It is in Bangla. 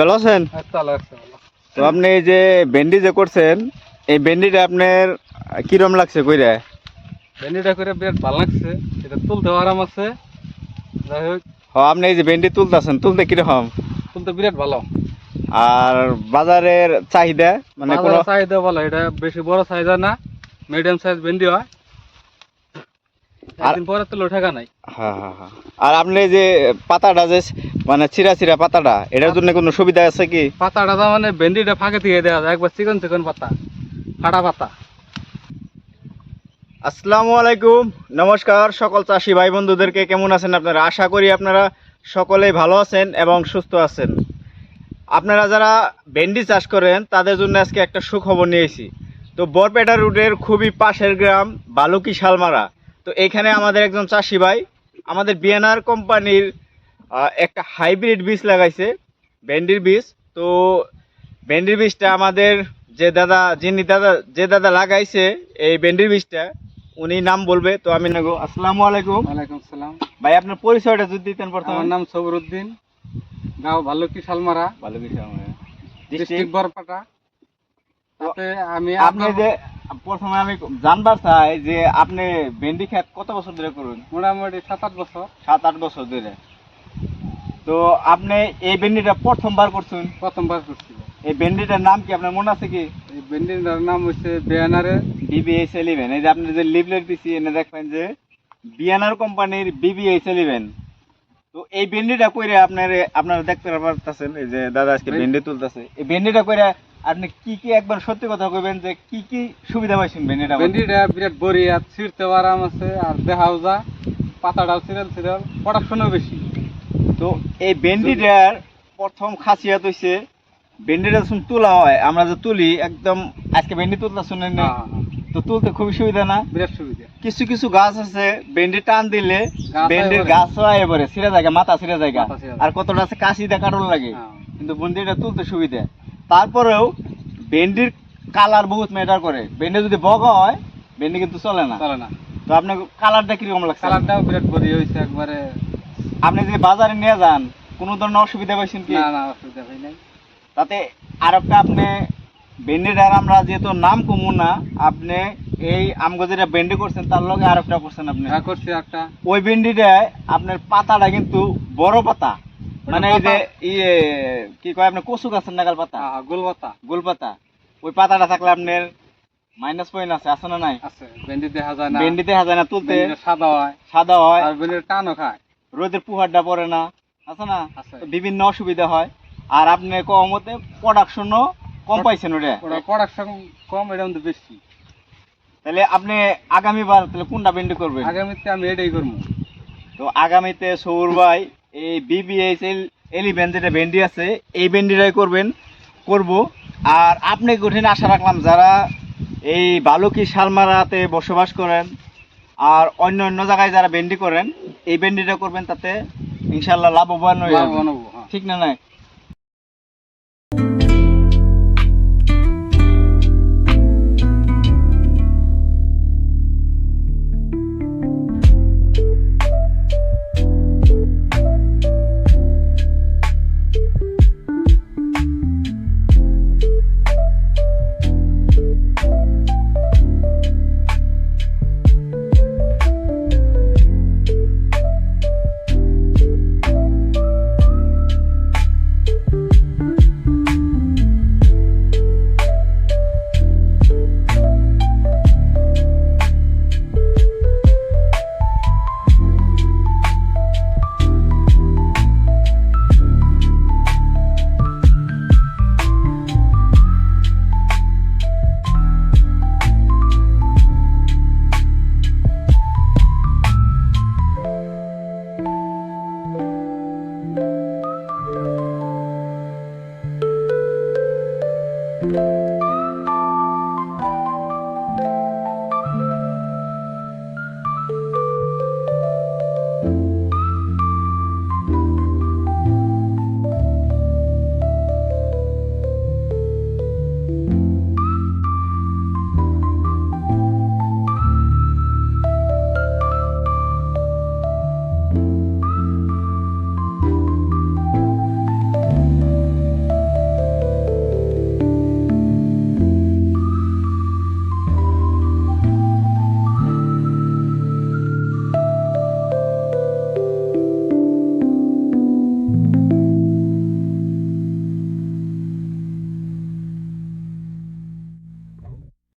ভালো আছেন? তো আপনি এই যে ভেন্ডি যে করছেন এই ভেন্ডিটা আপনার কিরম লাগছে কইরা? ভেন্ডিটা করে বিরাট ভালো লাগছে এটা তুলতে আরাম আছে। যাই হোক আপনি এই যে ভেন্ডি তুলতেছেন তুলতে কীরকম? তুলতে বিরাট ভালো। আর বাজারের চাহিদা মানে কোনো চাহিদা ভালো এটা বেশি বড় চাহিদা না মিডিয়াম সাইজ ভেন্ডি হয়। একদিন পরে তুলো ঠেকা নাই। হ্যাঁ হ্যাঁ হ্যাঁ। আর আপনি যে পাতাটা যে মানে চিরা চিরা পাতাটা এটার জন্য কোনো সুবিধা আছে কি? পাতাটা তো মানে ভেন্ডিটা ফাঁকে দিয়ে দেওয়া যায় একবার চিকন চিকন পাতা ফাটা পাতা। আসসালামু আলাইকুম নমস্কার সকল চাষি ভাই বন্ধুদেরকে কেমন আছেন আপনারা? আশা করি আপনারা সকলেই ভালো আছেন এবং সুস্থ আছেন। আপনারা যারা ভেন্ডি চাষ করেন তাদের জন্য আজকে একটা সুখবর নিয়েছি। তো বরপেটা রুটের খুবই পাশের গ্রাম বালুকি শালমারা। তো এখানে আমাদের একজন চাষি ভাই আমাদের বিএনআর কোম্পানির একটা হাইব্রিড বীজ লাগাইছে ভেন্ডির বীজ। তো ভেন্ডির বীজটা আমাদের যে দাদা যিনি দাদা যে দাদা লাগাইছে এই ভেন্ডির বীজটা উনি নাম বলবে। তো আমি নেব। আসসালামু আলাইকুম। ওয়ালাইকুম সালাম। ভাই আপনার পরিচয়টা যদি দিতেন প্রথমে। আমার নাম সবরুদ্দিন। গাঁও ভাল্লুকি শালমারা। বালুকি শালমারা। ডিস্ট্রিক্ট বরপাটা। আমি আপনি যে প্রথমে আমি জানবার চাই যে আপনি ভেন্ডি খেত কত বছর ধরে করুন? মোটামুটি সাত আট বছর। সাত আট বছর ধরে। তো আপনি এই ভেন্ডিটা প্রথমবার করছেন? প্রথমবার করছিল এই ভেন্ডিটার নাম কি? আপনার মনে আছে কি? এই ভেন্ডিটার নাম হচ্ছে বেয়ানারে বিবিএইচ এলিভেন এই যে আপনি যে লিভলেট দিছি এনে দেখবেন যে বিয়ানার কোম্পানির বিবিএইচ এলিভেন তো এই ভেন্ডিটা কইরে আপনার আপনারা দেখতে পারতেছেন এই যে দাদা আজকে ভেন- ভেন্ডি তুলতেছে। এই ভেন্ডিটা কইরা আপনি কি কি একবার সত্যি কথা কইবেন যে কি কি সুবিধা পাইছেন মধ্যে? ভেন্ডিটা বিরাট বড়ি আর ছিঁড়তে আরাম আছে আর দেখাও যা পাতাটাও সিরিয়াল সিরিয়াল প্রোডাকশনও বেশি। তো এই ভেন্ডিটার প্রথম খাসিয়াত হইছে ভেন্ডিটা যখন তোলা হয় আমরা যে তুলি একদম আজকে ভেন্ডি তুলতে শুনেন না হ্যাঁ, তো তুলতে খুবই সুবিধা না? বিরাট সুবিধা। কিছু কিছু গাছ আছে ভেন্ডি টান দিলে ভেন্ডির গাছ আয় পরে ছিঁড়ে জায়গা মাথা ছিঁড়ে জায়গা। আর কতটা আছে কাশি দিয়ে লাগে। হ্যাঁ। কিন্তু ভেন্ডিটা তুলতে সুবিধা। তারপরেও ভেন্ডির কালার বহুত ম্যাটার করে। ভেন্ডি যদি বগা হয় ভেন্ডি কিন্তু চলে না। চলে না। তো আপনার কালারটা কীরকম লাগছে? কালারটাও বিরাট বড়ি হয়েছে একবারে। আপনি যদি বাজারে নিয়ে যান কোনো ধরনের অসুবিধা পাইছেন কি? না না অসুবিধা হয় নাই। তাতে আর একটা আপনি ভেন্ডিটার আমরা যেহেতু নাম কমু না আপনি এই আমগো যেটা ভেন্ডি করছেন তার লগে আর একটা করছেন আপনি। হ্যাঁ করছি একটা। ওই ভেন্ডিটায় আপনার পাতাটা কিন্তু বড় পাতা। মানে এই যে ইয়ে কি কয় আপনার কচু গাছের নাগাল পাতা? হ্যাঁ, গোলপাতা। গোল পাতা ওই পাতাটা থাকলে আপনার মাইনাস পয়েন্ট আছে আছে না নাই? আছে ভেন্ডি দেখা যায় না। ভেন্ডি দেখা যায় না তুলতে সাদা হয়। সাদা হয়। আর ভেন্ডির টানও খায়। রোদের পুহারটা পড়ে না আছে না? বিভিন্ন অসুবিধা হয়। আর আপনি কম মতে প্রোডাকশনও কম পাইছেন ওটা? ওটা প্রোডাকশন কম এটা কিন্তু বেশি। তাহলে আপনি আগামীবার তাহলে কোনটা ভেন্ডি করবেন? আগামীতে আমি এটাই করব। তো আগামীতে সৌর ভাই এই বিবিএস এলিভেন যেটা ভেন্ডি আছে এই ভেন্ডিটাই করবেন করব। আর আপনি কঠিন আশা রাখলাম যারা এই বালুকি শালমারাতে বসবাস করেন আর অন্য অন্য জায়গায় যারা ভেন্ডি করেন এই ভেন্ডিটা করবেন তাতে ইনশাল্লাহ লাভবান হয়ে হ্যাঁ। ঠিক না নাই?